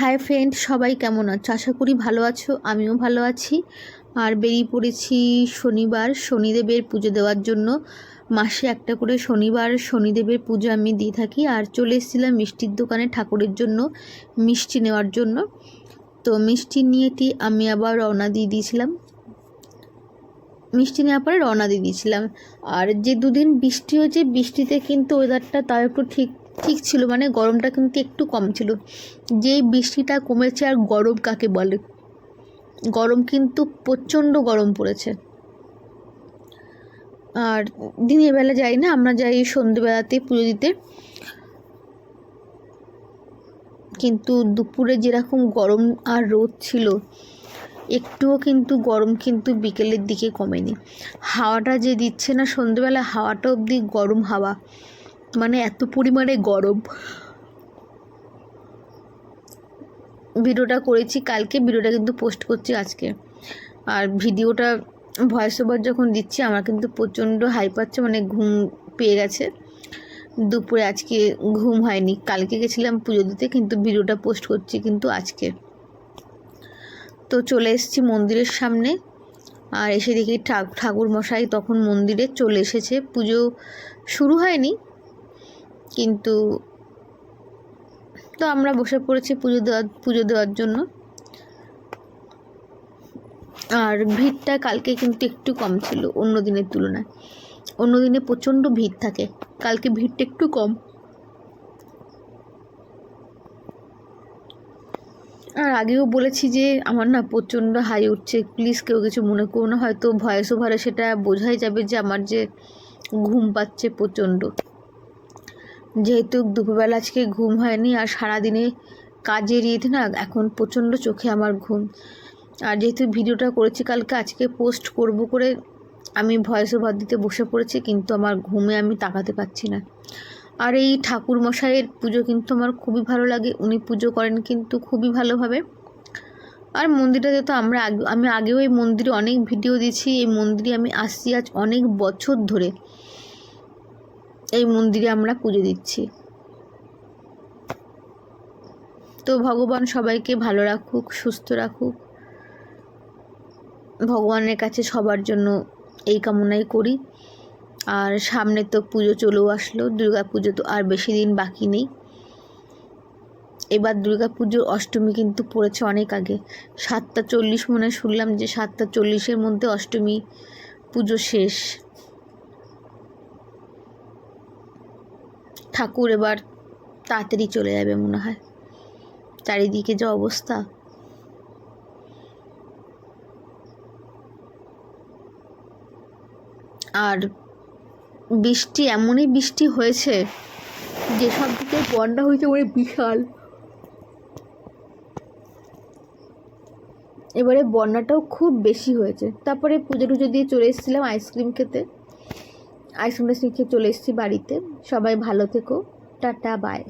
Hi friend সবাই কেমন আছো? আশা করি ভালো আছো, আমিও ভালো আছি। আর বেরিয়ে পড়েছি শনিবার, শনিদেবের পুজো দেওয়ার জন্য। মাসে একটা করে শনিবার, শনিদেবের পুজো আমি দিয়ে থাকি। আর চলে এসেছিলাম মিষ্টির দোকানে ঠাকুরের জন্য মিষ্টি নেওয়ার জন্য। তো মিষ্টি নিয়েটি আমি আবার রওনা দিয়ে দিয়েছিলাম। মিষ্টি নেওয়ার পরে রওনা দিয়ে দিয়েছিলাম। আর যে দুদিন বৃষ্টি হয়েছে, বৃষ্টিতে কিন্তু ওয়েদারটা তাও একটু ঠিক ঠিক ছিল মানে গরমটা কিন্তু একটু কম ছিল। যেই বৃষ্টিটা কমেছে আর গরম কাকে বলে? গরম কিন্তু প্রচণ্ড গরম পড়েছে। আর দিনের বেলা যাই না, আমরা যাই সন্ধেবেলাতে পুজো দিতে। কিন্তু দুপুরে যেরকম গরম আর রোদ ছিল, একটুও কিন্তু গরম কিন্তু বিকেলের দিকে কমেনি। হাওয়াটা যে দিচ্ছে না সন্ধেবেলা, হাওয়াটা অবধি গরম হাওয়া। মানে এত পরিমাণে গরম। ভিডিওটা করেছি কালকে, ভিডিওটা কিন্তু পোস্ট করছি আজকে। আর ভিডিওটা ভয়েস ওভার যখন দিচ্ছি, আমার কিন্তু প্রচণ্ড হাই পাচ্ছে মানে ঘুম পেয়ে গেছে। দুপুরে আজকে ঘুম হয়নি। কালকে গেছিলাম পুজো দিতে, কিন্তু ভিডিওটা পোস্ট করছি কিন্তু আজকে। তো চলে এসেছি মন্দিরের সামনে। আর এসে দেখি ঠাকুর মশাই তখন মন্দিরে চলে এসেছে। পুজো শুরু হয়নি কিন্তু তো আমরা বসে পড়েছি পুজো দেওয়ার পুজো দেওয়ার জন্য। আর ভিড়টা কালকে কিন্তু একটু কম ছিল, অন্য দিনের তুলনায়। অন্য দিনে প্রচণ্ড ভিড় থাকে, কালকে ভিড়টা একটু কম। আর আগেও বলেছি যে, আমার না প্রচণ্ড হাই উঠছে প্লিজ কেউ কিছু মনে করো না, হয়তো ভয়েস ওভারে সেটা বোঝাই যাবে যে, আমার যে ঘুম পাচ্ছে প্রচণ্ড। যেহেতু দুপুরবেলা আজকে ঘুম হয়নি আর সারাদিনে কাজের ইয়েতে না, এখন প্রচণ্ড চোখে আমার ঘুম। আর যেহেতু ভিডিওটা করেছি, কালকে আজকে পোস্ট করব করে আমি ভয়েস ওভার দিতে বসে পড়েছি, কিন্তু আমার ঘুমে আমি তাকাতে পারছি না। আর এই ঠাকুর মশাইয়ের পুজো কিন্তু আমার খুবই ভালো লাগে, উনি পুজো করেন কিন্তু খুবই ভালোভাবে। আর মন্দিরটাতে তো আমরা আগে, আমি আগেও এই মন্দিরে অনেক ভিডিও দিয়েছি, এই মন্দিরে আমি আসছি আজ অনেক বছর ধরে। এই মন্দিরে আমরা পুজো দিচ্ছি। তো ভগবান সবাইকে ভালো রাখুক, সুস্থ রাখুক। ভগবানের কাছে সবার জন্য এই কামনাই করি। আর সামনে তো পুজো চলেও আসলো, দুর্গা পুজো তো আর বেশি দিন বাকি নেই। এবার দুর্গা পুজোর অষ্টমী কিন্তু পড়েছে অনেক আগে। সাতটা চল্লিশ মনে শুনলাম যে সাতটা চল্লিশের মধ্যে অষ্টমী পুজো শেষ। ঠাকুর এবার তাড়াতাড়ি চলে যাবে মনে হয়। চারিদিকে যে অবস্থা। আর বৃষ্টি, এমনই বৃষ্টি হয়েছে যে সব দিকে বন্যা হয়েছে মানে বিশাল। এবারে বন্যাটাও খুব বেশি হয়েছে। তারপরে পুজো টুজো দিয়ে চলে এসেছিলাম আইসক্রিম খেতে। আইসক্রিম নিচে চলে এসেছি বাড়িতে। সবাই ভালো থেকো। Tata bye